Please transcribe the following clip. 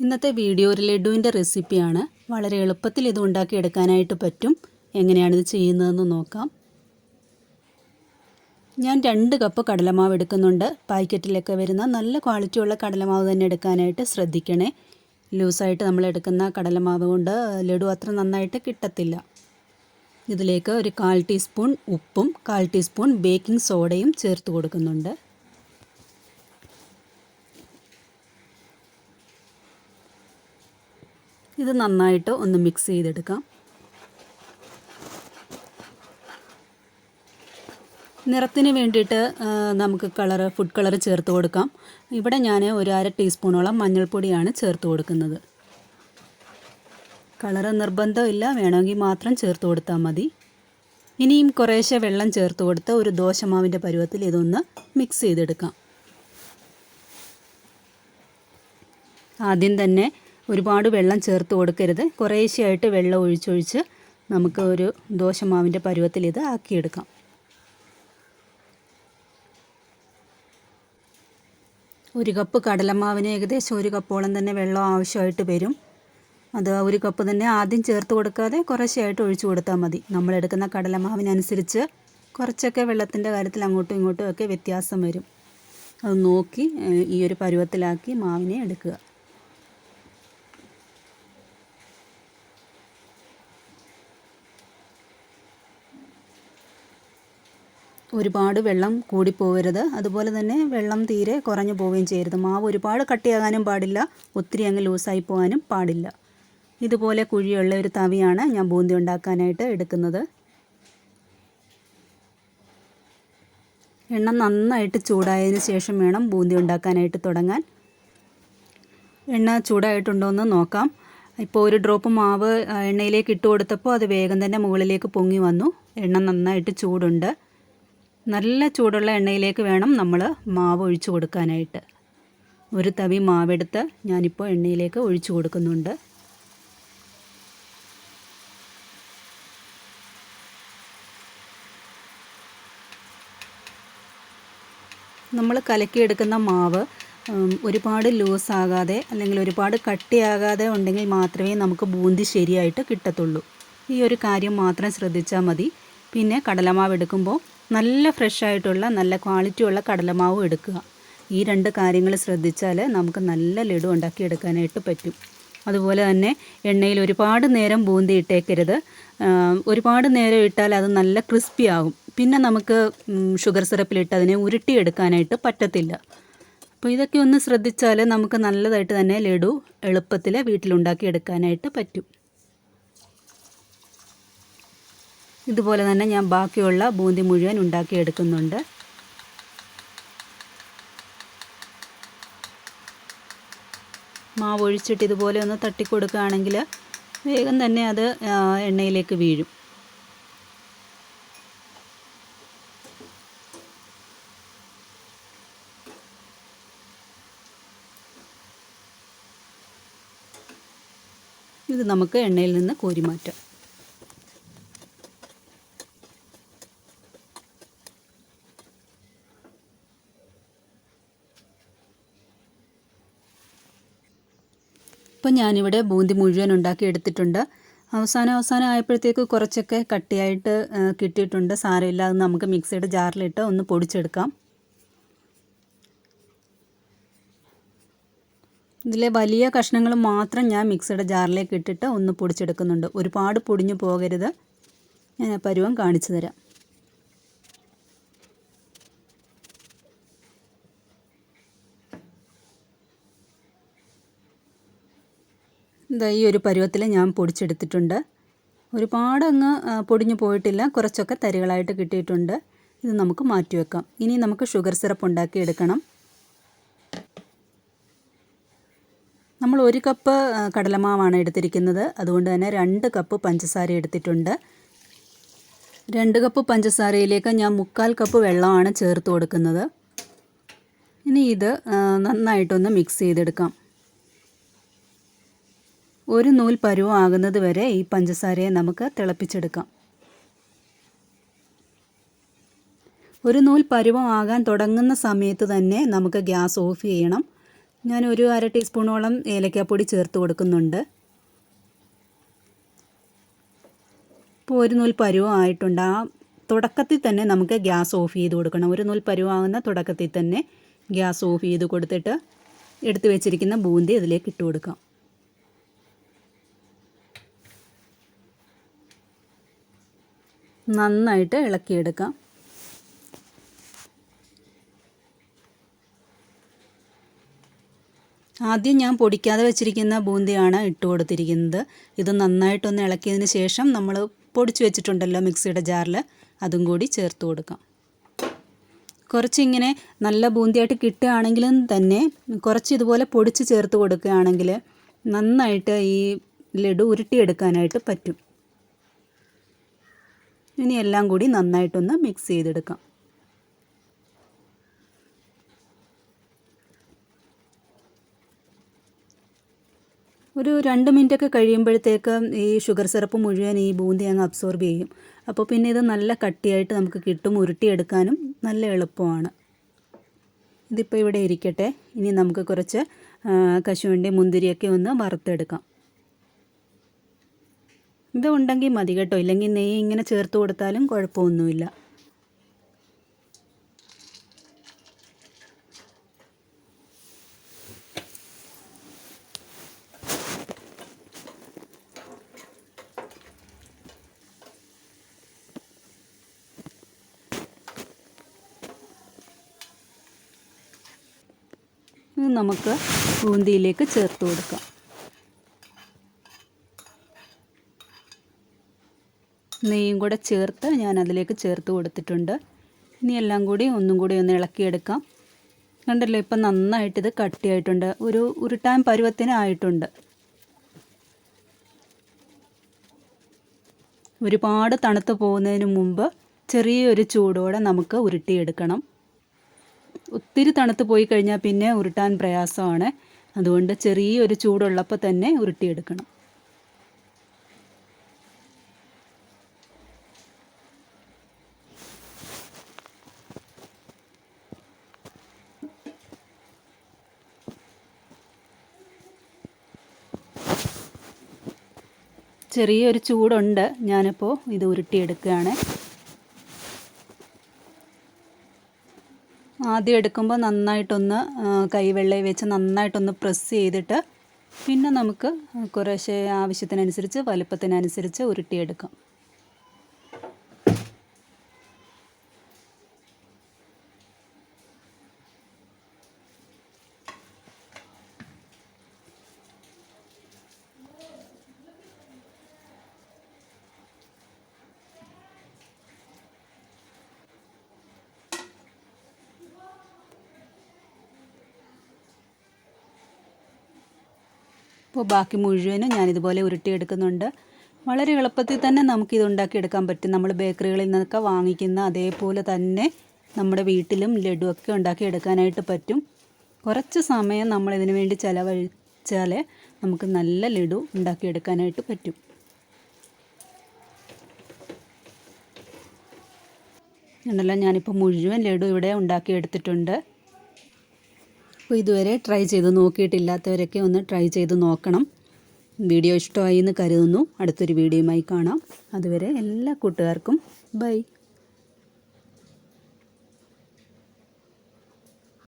ഇന്നത്തെ വീഡിയോ ഒരു ലഡുവിന്റെ റെസിപ്പിയാണ്. വളരെ എളുപ്പത്തിൽ ഇത് ഉണ്ടാക്കിയെടുക്കാനായിട്ട് പറ്റും. എങ്ങനെയാണിത് ചെയ്യുന്നതെന്ന് നോക്കാം. ഞാൻ രണ്ട് കപ്പ് കടലമാവ് എടുക്കുന്നുണ്ട്. പാക്കറ്റിലൊക്കെ വരുന്ന നല്ല ക്വാളിറ്റിയുള്ള കടലമാവ് തന്നെ എടുക്കാനായിട്ട് ശ്രദ്ധിക്കണേ. ലൂസായിട്ട് നമ്മൾ എടുക്കുന്ന കടലമാവ് കൊണ്ട് ലഡു അത്ര നന്നായിട്ട് കിട്ടത്തില്ല. ഇതിലേക്ക് ഒരു കാൽ ടീസ്പൂൺ ഉപ്പും കാൽ ടീസ്പൂൺ ബേക്കിംഗ് സോഡയും ചേർത്ത് കൊടുക്കുന്നുണ്ട്. ഇത് നന്നായിട്ട് ഒന്ന് മിക്സ് ചെയ്തെടുക്കാം. നിറത്തിന് വേണ്ടിയിട്ട് നമുക്ക് കളറ് ഫുഡ് കളർ ചേർത്ത് കൊടുക്കാം. ഇവിടെ ഞാൻ ഒരു അര ടീസ്പൂണോളം മഞ്ഞൾപ്പൊടിയാണ് ചേർത്ത് കൊടുക്കുന്നത്. കളറ് നിർബന്ധമില്ല വേണമെങ്കിൽ മാത്രം ചേർത്ത് കൊടുത്താൽ മതി. ഇനിയും കുറേശ്ശെ വെള്ളം ചേർത്ത് കൊടുത്ത് ഒരു ദോശമാവിന്റെ പരുവത്തിൽ ഇതൊന്ന് മിക്സ് ചെയ്തെടുക്കാം. ആദ്യം തന്നെ ഒരുപാട് വെള്ളം ചേർത്ത് കൊടുക്കരുത്. കുറേശ്ശെയായിട്ട് വെള്ളം ഒഴിച്ചൊഴിച്ച് നമുക്ക് ഒരു ദോശമാവിന്റെ പരുവത്തിൽ ഇത് ആക്കിയെടുക്കാം. ഒരു കപ്പ് കടലമാവിന് ഏകദേശം ഒരു കപ്പോളം തന്നെ വെള്ളം ആവശ്യമായിട്ട് വരും. അത് ഒരു കപ്പ് തന്നെ ആദ്യം ചേർത്ത് കൊടുക്കാതെ കുറേശ്ശെയായിട്ട് ഒഴിച്ചു കൊടുത്താൽ മതി. നമ്മളെടുക്കുന്ന കടലമാവിനനുസരിച്ച് കുറച്ചൊക്കെ വെള്ളത്തിന്റെ കാര്യത്തിൽ അങ്ങോട്ടും ഇങ്ങോട്ടും ഒക്കെ വ്യത്യാസം വരും. അത് നോക്കി ഈ ഒരു പരുവത്തിലാക്കി മാവിനെ എടുക്കുക. ഒരുപാട് വെള്ളം കൂടിപ്പോവരുത്. അതുപോലെ തന്നെ വെള്ളം തീരെ കുറഞ്ഞു പോവുകയും ചെയ്യരുത്. മാവ് ഒരുപാട് കട്ടിയാകാനും പാടില്ല. ഒത്തിരി അങ്ങ് ലൂസായി പോകാനും പാടില്ല. ഇതുപോലെ കുഴിയുള്ള ഒരു തവിയാണ് ഞാൻ ബൂന്തി ഉണ്ടാക്കാനായിട്ട് എടുക്കുന്നത്. എണ്ണ നന്നായിട്ട് ചൂടായതിന് ശേഷം വേണം ബൂന്തി ഉണ്ടാക്കാനായിട്ട് തുടങ്ങാൻ. എണ്ണ ചൂടായിട്ടുണ്ടോ എന്ന് നോക്കാം. ഇപ്പോൾ ഒരു ഡ്രോപ്പ് മാവ് എണ്ണയിലേക്ക് ഇട്ട് കൊടുത്തപ്പോൾ അത് വേഗം തന്നെ മുകളിലേക്ക് പൊങ്ങി വന്നു. എണ്ണ നന്നായിട്ട് ചൂടുണ്ട്. നല്ല ചൂടുള്ള എണ്ണയിലേക്ക് വേണം നമ്മൾ മാവ് ഒഴിച്ചു കൊടുക്കാനായിട്ട്. ഒരു തവി മാവെടുത്ത് ഞാനിപ്പോൾ എണ്ണയിലേക്ക് ഒഴിച്ചു കൊടുക്കുന്നുണ്ട്. നമ്മൾ കലക്കിയെടുക്കുന്ന മാവ് ഒരുപാട് ലൂസാകാതെ അല്ലെങ്കിൽ ഒരുപാട് കട്ടിയാകാതെ ഉണ്ടെങ്കിൽ മാത്രമേ നമുക്ക് ബൂന്തി ശരിയായിട്ട് കിട്ടത്തുള്ളൂ. ഈ ഒരു കാര്യം മാത്രം ശ്രദ്ധിച്ചാൽ മതി. പിന്നെ കടലമാവ് എടുക്കുമ്പോൾ നല്ല ഫ്രഷ് ആയിട്ടുള്ള നല്ല ക്വാളിറ്റിയുള്ള കടലമാവും എടുക്കുക. ഈ രണ്ട് കാര്യങ്ങൾ ശ്രദ്ധിച്ചാൽ നമുക്ക് നല്ല ലഡു ഉണ്ടാക്കിയെടുക്കാനായിട്ട് പറ്റും. അതുപോലെ തന്നെ എണ്ണയിൽ ഒരുപാട് നേരം ബൂന്തി ഇട്ടേക്കരുത്. ഒരുപാട് നേരം ഇട്ടാൽ അത് നല്ല ക്രിസ്പി ആകും പിന്നെ നമുക്ക് ഷുഗർ സിറപ്പിലിട്ട് അതിനെ ഉരുട്ടിയെടുക്കാനായിട്ട് പറ്റത്തില്ല. അപ്പോൾ ഇതൊക്കെ ഒന്ന് ശ്രദ്ധിച്ചാൽ നമുക്ക് നല്ലതായിട്ട് തന്നെ ലഡു എളുപ്പത്തിൽ വീട്ടിലുണ്ടാക്കിയെടുക്കാനായിട്ട് പറ്റും. ഇതുപോലെ തന്നെ ഞാൻ ബാക്കിയുള്ള ബൂന്തി മുഴുവൻ ഉണ്ടാക്കിയെടുക്കുന്നുണ്ട്. മാവ് ഒഴിച്ചിട്ട് ഇതുപോലെ ഒന്ന് തട്ടിക്കൊടുക്കുകയാണെങ്കിൽ വേഗം തന്നെ അത് എണ്ണയിലേക്ക് വീഴും. ഇത് നമുക്ക് എണ്ണയിൽ നിന്ന് കോരി മാറ്റാം ഇപ്പം ഞാനിവിടെ ബൂന്തി മുഴുവൻ ഉണ്ടാക്കി എടുത്തിട്ടുണ്ട്. അവസാനം അവസാനം ആയപ്പോഴത്തേക്ക് കുറച്ചൊക്കെ കട്ടിയായിട്ട് കിട്ടിയിട്ടുണ്ട്. സാരമില്ല അത് നമുക്ക് മിക്സിയുടെ ജാറിലിട്ട് ഒന്ന് പൊടിച്ചെടുക്കാം. ഇതിലെ വലിയ കഷ്ണങ്ങൾ മാത്രം ഞാൻ മിക്സിയുടെ ജാറിലേക്ക് ഇട്ടിട്ട് ഒന്ന് പൊടിച്ചെടുക്കുന്നുണ്ട്. ഒരുപാട് പൊടിഞ്ഞു പോകരുത്. ഞാൻ പരുവം കാണിച്ചു തരാം. ഇതാ ഈ ഒരു പരുവത്തിൽ ഞാൻ പൊടിച്ചെടുത്തിട്ടുണ്ട്. ഒരുപാട് അങ്ങ് പൊടിഞ്ഞു പോയിട്ടില്ല. കുറച്ചൊക്കെ തരികളായിട്ട് കിട്ടിയിട്ടുണ്ട്. ഇത് നമുക്ക് മാറ്റി വെക്കാം. ഇനി നമുക്ക് ഷുഗർ സിറപ്പ് ഉണ്ടാക്കി എടുക്കണം നമ്മൾ ഒരു കപ്പ് കടലമാവാണ് എടുത്തിരിക്കുന്നത്. അതുകൊണ്ട് തന്നെ രണ്ട് കപ്പ് പഞ്ചസാര എടുത്തിട്ടുണ്ട്. രണ്ട് കപ്പ് പഞ്ചസാരയിലേക്ക് ഞാൻ മുക്കാൽ കപ്പ് വെള്ളമാണ് ചേർത്ത് കൊടുക്കുന്നത്. ഇനി ഇത് നന്നായിട്ടൊന്ന് മിക്സ് ചെയ്തെടുക്കാം. ഒരു നൂൽ പരുവം ആകുന്നത് വരെ ഈ പഞ്ചസാരയെ നമുക്ക് തിളപ്പിച്ചെടുക്കാം. ഒരു നൂൽ പരുവം ആകാൻ തുടങ്ങുന്ന സമയത്ത് തന്നെ നമുക്ക് ഗ്യാസ് ഓഫ് ചെയ്യണം. ഞാൻ ഒരു അര ടീസ്പൂണോളം ഏലക്കാപ്പൊടി ചേർത്ത് കൊടുക്കുന്നുണ്ട്. ഇപ്പോൾ ഒരു നൂൽ പരുവം ആയിട്ടുണ്ട്. ആ തുടക്കത്തിൽ തന്നെ നമുക്ക് ഗ്യാസ് ഓഫ് ചെയ്ത് കൊടുക്കണം. ഒരു നൂൽ പരുവാകുന്ന തുടക്കത്തിൽ തന്നെ ഗ്യാസ് ഓഫ് ചെയ്ത് കൊടുത്തിട്ട് എടുത്തു വെച്ചിരിക്കുന്ന ബൂന്തി അതിലേക്ക് ഇട്ട് കൊടുക്കാം. നന്നായിട്ട് ഇളക്കിയെടുക്കാം. ആദ്യം ഞാൻ പൊടിക്കാതെ വെച്ചിരിക്കുന്ന ബൂന്തിയാണ് ഇട്ട് കൊടുത്തിരിക്കുന്നത്. ഇത് നന്നായിട്ടൊന്ന് ഇളക്കിയതിന് ശേഷം നമ്മൾ പൊടിച്ചു വെച്ചിട്ടുണ്ടല്ലോ മിക്സിയുടെ ജാറിൽ. അതും കൂടി ചേർത്ത് കൊടുക്കാം. കുറച്ചിങ്ങനെ നല്ല ബൂന്തിയായിട്ട് കിട്ടുകയാണെങ്കിലും തന്നെ കുറച്ച് ഇതുപോലെ പൊടിച്ച് ചേർത്ത് കൊടുക്കുകയാണെങ്കിൽ നന്നായിട്ട് ഈ ലഡു ഉരുട്ടിയെടുക്കാനായിട്ട് പറ്റും. ഇനി എല്ലാം കൂടി നന്നായിട്ടൊന്ന് മിക്സ് ചെയ്തെടുക്കാം. ഒരു രണ്ട് മിനിറ്റൊക്കെ കഴിയുമ്പോഴത്തേക്ക് ഈ ഷുഗർ സിറപ്പ് മുഴുവൻ ഈ ബൂന്തി അങ്ങ് അബ്സോർബ് ചെയ്യും. അപ്പോൾ പിന്നെ ഇത് നല്ല കട്ടിയായിട്ട് നമുക്ക് കിട്ടും ഉരുട്ടിയെടുക്കാനും നല്ല എളുപ്പമാണ്. ഇതിപ്പോൾ ഇവിടെ ഇരിക്കട്ടെ. ഇനി നമുക്ക് കുറച്ച് കശുവണ്ടി മുന്തിരിയൊക്കെ ഒന്ന് വറുത്തെടുക്കാം. ഇത് ഉണ്ടെങ്കിൽ മതി കേട്ടോ. ഇല്ലെങ്കിൽ നെയ്യ് ഇങ്ങനെ ചേർത്ത് കൊടുത്താലും കുഴപ്പമൊന്നുമില്ല. ഇത് നമുക്ക് ബൂന്തിയിലേക്ക് ചേർത്ത് കൊടുക്കാം. നെയ്യും കൂടെ ചേർത്ത് ഞാൻ അതിലേക്ക് ചേർത്ത് കൊടുത്തിട്ടുണ്ട്. ഇനി എല്ലാം കൂടി ഒന്നും കൂടി ഒന്ന് ഇളക്കിയെടുക്കാം. കണ്ടല്ലോ ഇപ്പം നന്നായിട്ട് ഇത് കട്ടിയായിട്ടുണ്ട്. ഒരു ഉരുട്ടാൻ പരുവത്തിനായിട്ടുണ്ട് ഒരുപാട് തണുത്ത് പോകുന്നതിന് മുമ്പ് ചെറിയൊരു ചൂടോടെ നമുക്ക് ഉരുട്ടിയെടുക്കണം. ഒത്തിരി തണുത്ത് പോയി കഴിഞ്ഞാൽ പിന്നെ ഉരുട്ടാൻ പ്രയാസമാണ്. അതുകൊണ്ട് ചെറിയൊരു ചൂടുള്ളപ്പോൾ തന്നെ ഉരുട്ടിയെടുക്കണം. ചെറിയൊരു ചൂടുണ്ട്. ഞാനിപ്പോൾ ഇത് ഉരുട്ടിയെടുക്കുകയാണ്. ആദ്യം എടുക്കുമ്പോൾ നന്നായിട്ടൊന്ന് കൈവെള്ളയിൽ വെച്ച് നന്നായിട്ടൊന്ന് പ്രസ് ചെയ്തിട്ട് പിന്നെ നമുക്ക് കുറേശ്ശെ ആവശ്യത്തിനനുസരിച്ച് വലുപ്പത്തിനനുസരിച്ച് ഉരുട്ടിയെടുക്കാം. അപ്പോൾ ബാക്കി മുഴുവനും ഞാനിതുപോലെ ഉരുട്ടിയെടുക്കുന്നുണ്ട്. വളരെ എളുപ്പത്തിൽ തന്നെ നമുക്കിത് ഉണ്ടാക്കിയെടുക്കാൻ പറ്റും. നമ്മൾ ബേക്കറികളിൽ നിന്നൊക്കെ വാങ്ങിക്കുന്ന അതേപോലെ തന്നെ നമ്മുടെ വീട്ടിലും ലഡുവൊക്കെ ഉണ്ടാക്കിയെടുക്കാനായിട്ട് പറ്റും. കുറച്ച് സമയം നമ്മൾ ഇതിനു വേണ്ടി ചിലവഴിച്ചാൽ നമുക്ക് നല്ല ലഡു ഉണ്ടാക്കിയെടുക്കാനായിട്ട് പറ്റും. ഉണ്ടല്ലോ ഞാനിപ്പോൾ മുഴുവൻ ലഡു ഇവിടെ ഉണ്ടാക്കിയെടുത്തിട്ടുണ്ട്. അപ്പോൾ ഇതുവരെ ട്രൈ ചെയ്ത് നോക്കിയിട്ടില്ലാത്തവരൊക്കെ ഒന്ന് ട്രൈ ചെയ്ത് നോക്കണം. വീഡിയോ ഇഷ്ടമായി എന്ന് കരുതുന്നു. അടുത്തൊരു വീഡിയോയുമായി കാണാം. അതുവരെ എല്ലാ കൂട്ടുകാർക്കും ബൈ